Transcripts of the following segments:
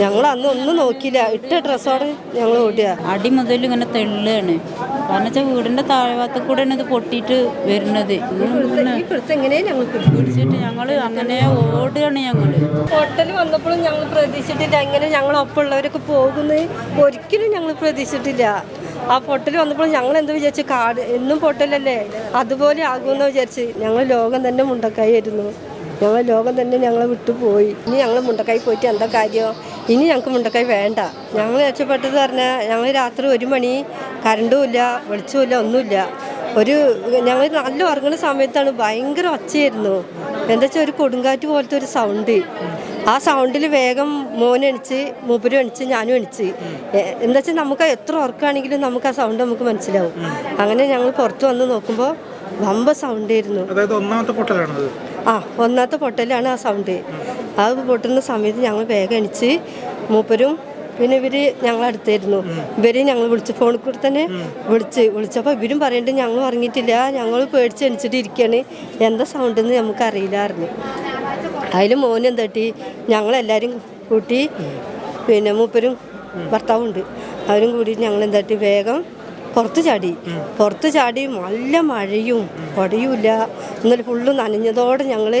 ഞങ്ങൾ അന്ന് ഒന്നും നോക്കിയില്ല. ഇട്ട ഡ്രസ്സോടെ ഞങ്ങൾ ഓടിയ. അടി മുതൽ ഇങ്ങനെ തെള്ളുകയാണ്. കാരണം വെച്ചാൽ വീടിന്റെ താഴ്ഭാഗത്ത് കൂടെയാണ് ഇത് പൊട്ടിയിട്ട് വരുന്നത്. പിടിച്ചിട്ട് ഞങ്ങൾ അങ്ങനെ ഓടുകയാണ് ഞങ്ങൾ ഹോട്ടൽ വന്നപ്പോഴും ഞങ്ങൾ പ്രതീക്ഷിച്ചിട്ടില്ല. എങ്ങനെ ഞങ്ങൾ ഒപ്പമുള്ളവരൊക്കെ പോകുന്നത് ഒരിക്കലും ഞങ്ങൾ പ്രതീക്ഷിച്ചിട്ടില്ല. ആ പൊട്ടൽ വന്നപ്പോൾ ഞങ്ങൾ എന്ത് വിചാരിച്ചു? കാട് എന്നും പൊട്ടലല്ലേ അതുപോലെ ആകുമെന്ന് വിചാരിച്ച് ഞങ്ങൾ ലോകം തന്നെ മുണ്ടക്കായിരുന്നു ഞങ്ങൾ ലോകം തന്നെ ഞങ്ങളെ വിട്ടു പോയി. ഇനി ഞങ്ങൾ മുണ്ടക്കായി പോയിട്ട് എന്താ കാര്യം? ഇനി ഞങ്ങൾക്ക് മുണ്ടക്കായി വേണ്ട. ഞങ്ങൾ രക്ഷപ്പെട്ടത് പറഞ്ഞാൽ ഞങ്ങൾ രാത്രി ഒരു മണി കരണ്ടും ഇല്ല വെളിച്ചമില്ല ഒന്നുമില്ല ഒരു ഞങ്ങൾ നല്ല ഉറങ്ങുന്ന സമയത്താണ് ഭയങ്കര ഒച്ചയായിരുന്നു. എന്താ വെച്ചാൽ ഒരു കൊടുങ്കാറ്റ് പോലത്തെ ഒരു സൗണ്ട് ആ സൗണ്ടിൽ വേഗം മോൻ എണിച്ച് മൂപ്പരും എണിച്ച് ഞാനും എണിച്ച്. എന്താ വെച്ചാൽ നമുക്ക് എത്ര ഉറക്കാണെങ്കിലും നമുക്ക് ആ സൗണ്ട് നമുക്ക് മനസ്സിലാവും. അങ്ങനെ ഞങ്ങൾ പുറത്ത് വന്ന് നോക്കുമ്പോൾ വമ്പ സൗണ്ട് ആയിരുന്നു. അതായത് ഒന്നാമത്തെ പൊട്ടലാണത്. ആ ഒന്നാമത്തെ പൊട്ടലാണ് ആ സൗണ്ട് ആ പൊട്ടുന്ന സമയത്ത് ഞങ്ങൾ വേഗം എണിച്ച് മൂപ്പരും പിന്നെ ഇവർ ഞങ്ങളടുത്തായിരുന്നു ഇവർ ഞങ്ങൾ വിളിച്ചു ഫോണിൽ കൂടെ തന്നെ വിളിച്ച് വിളിച്ചപ്പോൾ ഇവരും പറയണ്ട് ഞങ്ങൾ ഉറങ്ങിയിട്ടില്ല ഞങ്ങൾ പേടിച്ച് എണിച്ചിട്ട് ഇരിക്കുകയാണ് എന്താ സൗണ്ട് എന്ന് നമുക്ക് അറിയില്ലായിരുന്നു അതിൽ മോനെ തട്ടി ഞങ്ങളെല്ലാവരും കൂട്ടി പിന്നെ മൂപ്പരും ഭർത്താവുണ്ട്. അവരും കൂടി ഞങ്ങൾ എന്താട്ടി വേഗം പുറത്ത് ചാടി. പുറത്ത് ചാടി നല്ല മഴയും കൊടയുമില്ല. ഇന്നലെ ഫുള്ള് നനഞ്ഞതോടെ ഞങ്ങൾ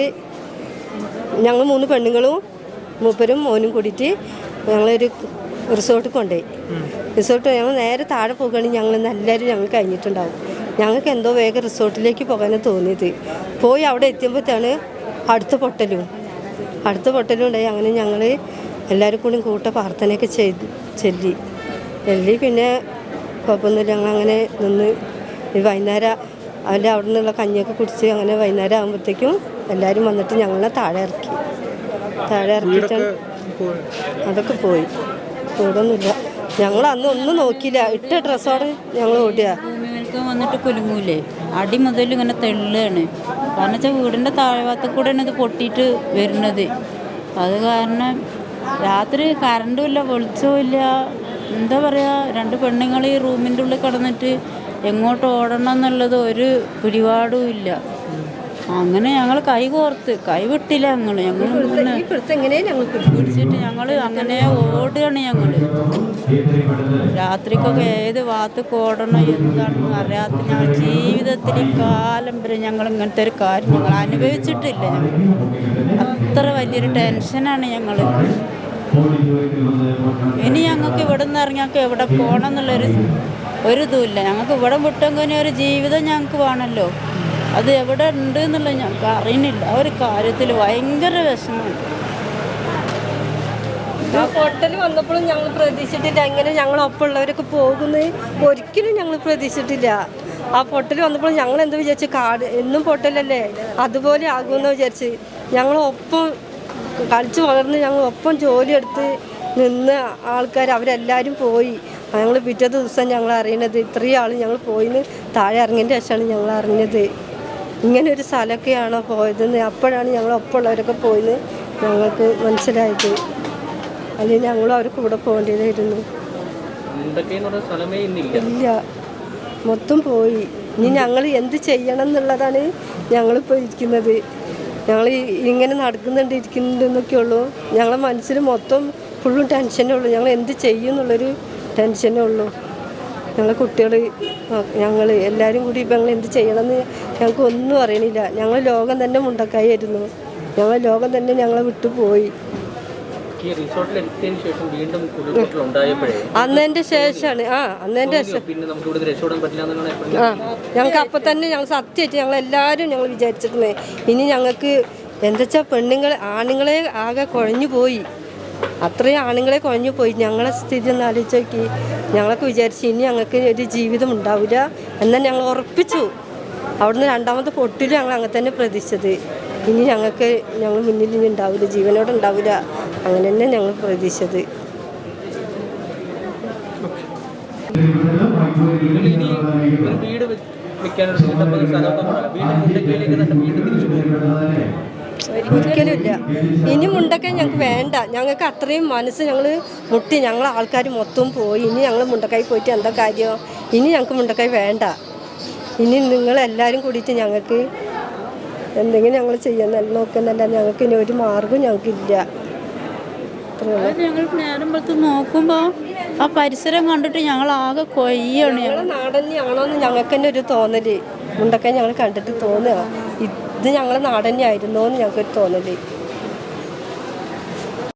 ഞങ്ങൾ മൂന്ന് പെണ്ണുങ്ങളും മൂപ്പരും മോനും കൂടിയിട്ട് ഞങ്ങളൊരു റിസോർട്ടിൽ കൊണ്ടുപോയി റിസോർട്ട് ഞങ്ങൾ നേരെ താഴെ പോകുകയാണെങ്കിൽ ഞങ്ങൾ എല്ലാവരും ഞങ്ങൾ കഴിഞ്ഞിട്ടുണ്ടാവും. ഞങ്ങൾക്ക് എന്തോ വേഗം റിസോർട്ടിലേക്ക് പോകാനാണ് തോന്നിയത്. പോയി അവിടെ എത്തിയപ്പോഴത്താണ് അടുത്ത പൊട്ടലും. അടുത്ത പൊട്ടലും ഉണ്ടായി. അങ്ങനെ ഞങ്ങൾ എല്ലാവരും കൂടി കൂട്ട പ്രാർത്ഥനയൊക്കെ ചെയ്ത് ചെല്ലി. ചെല്ലി പിന്നെ കുഴപ്പമൊന്നുമില്ല. ഞങ്ങൾ അങ്ങനെ നിന്ന് ഈ വൈകുന്നേരം അവന്റെ അവിടെ നിന്നുള്ള കഞ്ഞിയൊക്കെ കുടിച്ച് അങ്ങനെ വൈകുന്നേരം ആകുമ്പോഴത്തേക്കും എല്ലാവരും വന്നിട്ട് ഞങ്ങളെ താഴെ ഇറക്കി. താഴെ ഇറക്കിയിട്ടാണ് പോയി. അതൊക്കെ പോയി. കൂടൊന്നുമില്ല ഞങ്ങൾ അന്ന് ഒന്നും നോക്കിയില്ല. ഇട്ട ഡ്രസ്സോടെ ഞങ്ങൾ ഓടിയാ. വന്നിട്ട് കുലുങ്ങൂലേ? അടി മുതൽ ഇങ്ങനെ തെള്ളുകയാണ് കാരണം വെച്ചാൽ വീടിന്റെ താഴ്ഭാഗത്ത് കൂടെയാണ് ഇത് പൊട്ടിയിട്ട് വരുന്നത്. അത് കാരണം രാത്രി കറണ്ടും ഇല്ല വെളിച്ചവും ഇല്ല എന്താ പറയുക രണ്ട് പെണ്ണുങ്ങൾ ഈ റൂമിന്റെ ഉള്ളിൽ കിടന്നിട്ട് എങ്ങോട്ട് ഓടണം എന്നുള്ളത് ഒരു പിടിപാടും ഇല്ല. അങ്ങനെ ഞങ്ങൾ കൈ കോർത്ത് കൈ വിട്ടില്ല ഞങ്ങൾ. ഞങ്ങൾ പിടിച്ചിട്ട് ഞങ്ങൾ അങ്ങനെ ഓടുകയാണ് ഞങ്ങൾ. രാത്രിക്കൊക്കെ ഏത് ഭാഗത്തേക്ക് ഓടണം എന്താണെന്ന് അറിയാത്ത ഞങ്ങൾ ജീവിതത്തിൽ കാലം വരെ ഞങ്ങൾ ഇങ്ങനത്തെ ഒരു കാര്യം ഞങ്ങൾ അനുഭവിച്ചിട്ടില്ല. ഞങ്ങൾ അത്ര വലിയൊരു ടെൻഷനാണ് ഞങ്ങൾ. ഇനി ഞങ്ങൾക്ക് ഇവിടെ നിന്ന് ഇറങ്ങിയൊക്കെ എവിടെ പോകണം എന്നുള്ളൊരു ഒരു ഇതുമില്ല. ഞങ്ങൾക്ക് ഇവിടെ വിട്ടെങ്കിൽ ഒരു ജീവിതം ഞങ്ങൾക്ക് വേണമല്ലോ. അത് എവിടെ ഉണ്ട് എന്നുള്ളത് ഞങ്ങൾക്ക് അറിയുന്നില്ല. ആ ഒരു കാര്യത്തിൽ ഭയങ്കര വിഷമമാണ് ഹോട്ടൽ വന്നപ്പോഴും ഞങ്ങൾ പ്രതീക്ഷിച്ചിട്ടില്ല. എങ്ങനെ ഞങ്ങൾ ഒപ്പമുള്ളവരൊക്കെ പോകുന്ന? ഒരിക്കലും ഞങ്ങൾ പ്രതീക്ഷിച്ചിട്ടില്ല. ആ പൊട്ടൽ വന്നപ്പോൾ ഞങ്ങൾ എന്ത് വിചാരിച്ചു? കാട് എന്നും പൊട്ടലല്ലേ? അതുപോലെ ആകുമെന്ന് വിചാരിച്ച് ഞങ്ങൾ ഒപ്പം കളിച്ച് വളർന്ന് ഞങ്ങൾ ഒപ്പം ജോലിയെടുത്ത് നിന്ന് ആൾക്കാർ അവരെല്ലാവരും പോയി. ഞങ്ങൾ പിറ്റേ ദിവസം ഞങ്ങൾ അറിയണത് ഇത്രയും ആൾ ഞങ്ങൾ പോയിന്ന് താഴെ ഇറങ്ങിയതിന്റെ ശേഷമാണ് ഞങ്ങൾ അറിഞ്ഞത്. ഇങ്ങനെ ഒരു സ്ഥലമൊക്കെയാണോ പോയതെന്ന് അപ്പോഴാണ് ഞങ്ങൾ ഒപ്പമുള്ളവരൊക്കെ പോയിന്ന് ഞങ്ങൾക്ക് മനസ്സിലായത്. അല്ലെങ്കിൽ ഞങ്ങളും അവർ കൂടെ പോകേണ്ടതായിരുന്നു. ഇല്ല. മൊത്തം പോയി. ഇനി ഞങ്ങൾ എന്ത് ചെയ്യണം എന്നുള്ളതാണ് ഞങ്ങളിപ്പോൾ ഇരിക്കുന്നത്. ഞങ്ങൾ ഇങ്ങനെ നടക്കുന്നുണ്ട് ഇരിക്കുന്നുണ്ടെന്നൊക്കെ ഉള്ളൂ ഞങ്ങളെ മനസ്സിൽ മൊത്തം ഫുള്ളും ടെൻഷനേ ഉള്ളൂ. ഞങ്ങൾ എന്ത് ചെയ്യും എന്നുള്ളൊരു ടെൻഷനേ ഉള്ളൂ. ഞങ്ങളെ കുട്ടികൾ ഞങ്ങൾ എല്ലാവരും കൂടി ഇപ്പം ഞങ്ങൾ എന്ത് ചെയ്യണമെന്ന് ഞങ്ങൾക്ക് ഒന്നും അറിയണില്ല. ഞങ്ങൾ ലോകം തന്നെ മുണ്ടക്കായിരുന്നു ഞങ്ങൾ ലോകം തന്നെ ഞങ്ങളെ വിട്ടു പോയി അന്നതിന്റെ ശേഷമാണ് ആ അന്നതിന്റെ ആ ഞങ്ങൾക്ക് അപ്പൊ തന്നെ ഞങ്ങൾ സത്യമായിട്ട് ഞങ്ങൾ എല്ലാരും ഞങ്ങൾ വിചാരിച്ചിരുന്നേ. ഇനി ഞങ്ങൾക്ക് എന്താച്ചാ പെണ്ണുങ്ങൾ ആണുങ്ങളെ ആകെ കുഴഞ്ഞു പോയി. അത്രയും ആണുങ്ങളെ കുഴഞ്ഞു പോയി. ഞങ്ങളെ സ്ഥിതി ഒന്ന് ആലോചിച്ച് നോക്കി. ഞങ്ങളൊക്കെ വിചാരിച്ചു ഇനി ഞങ്ങൾക്ക് ഒരു ജീവിതം ഉണ്ടാവില്ല എന്നാൽ ഞങ്ങൾ ഉറപ്പിച്ചു. അവിടുന്ന് രണ്ടാമത്തെ പൊട്ടിലും ഞങ്ങൾ അങ്ങനെ തന്നെ പ്രതീക്ഷിച്ചത്. ഇനി ഞങ്ങൾക്ക് ഞങ്ങൾ മുന്നിൽ ഇനി ഉണ്ടാവില്ല ജീവനോടെ ഉണ്ടാവില്ല. അങ്ങനെ തന്നെ ഞങ്ങൾ പ്രതീക്ഷിച്ചത്. ഒരിക്കലുമില്ല. വീട് വെ- വെക്കാനൊരു വീടൊക്കെ സ്ഥലമൊക്കെ വേണം. വീണ്ടും മുണ്ടക്കയിലേക്ക് തന്നെ വീണ്ടും തിരിച്ചു പോകും ഒരിക്കലും ഇല്ല ഇനി മുണ്ടക്കൈ ഞങ്ങൾക്ക് വേണ്ട. ഞങ്ങൾക്ക് അത്രയും മനസ്സ് ഞങ്ങൾ മുട്ടി. ഞങ്ങൾ ആൾക്കാർ മൊത്തം പോയി. ഇനി ഞങ്ങൾ മുണ്ടക്കൈ പോയിട്ട് എന്താ കാര്യം? ഇനി ഞങ്ങൾക്ക് മുണ്ടക്കൈ വേണ്ട. ഇനി നിങ്ങളെല്ലാവരും കൂടിയിട്ട് ഞങ്ങൾക്ക് എന്തെങ്കിലും ഞങ്ങൾ ചെയ്യാൻ നോക്കുന്നല്ല. ഞങ്ങൾക്ക് ഇനി ഒരു മാർഗം ഞങ്ങൾക്കില്ല. ഞങ്ങൾ നേരം പുറത്ത് നോക്കുമ്പോൾ ആ പരിസരം കണ്ടിട്ട് ഞങ്ങൾ ആകെ കൊയ്യാണ് ഞങ്ങളെ നാടന്നെയാണോ എന്ന് ഞങ്ങൾക്ക് തന്നെ ഒരു തോന്നൽ. മുണ്ടൊക്കെ ഞങ്ങൾ കണ്ടിട്ട് തോന്നുക. ഇത് നാടന്നെ ആയിരുന്നോ എന്ന് ഞങ്ങൾക്കൊരു തോന്നൽ.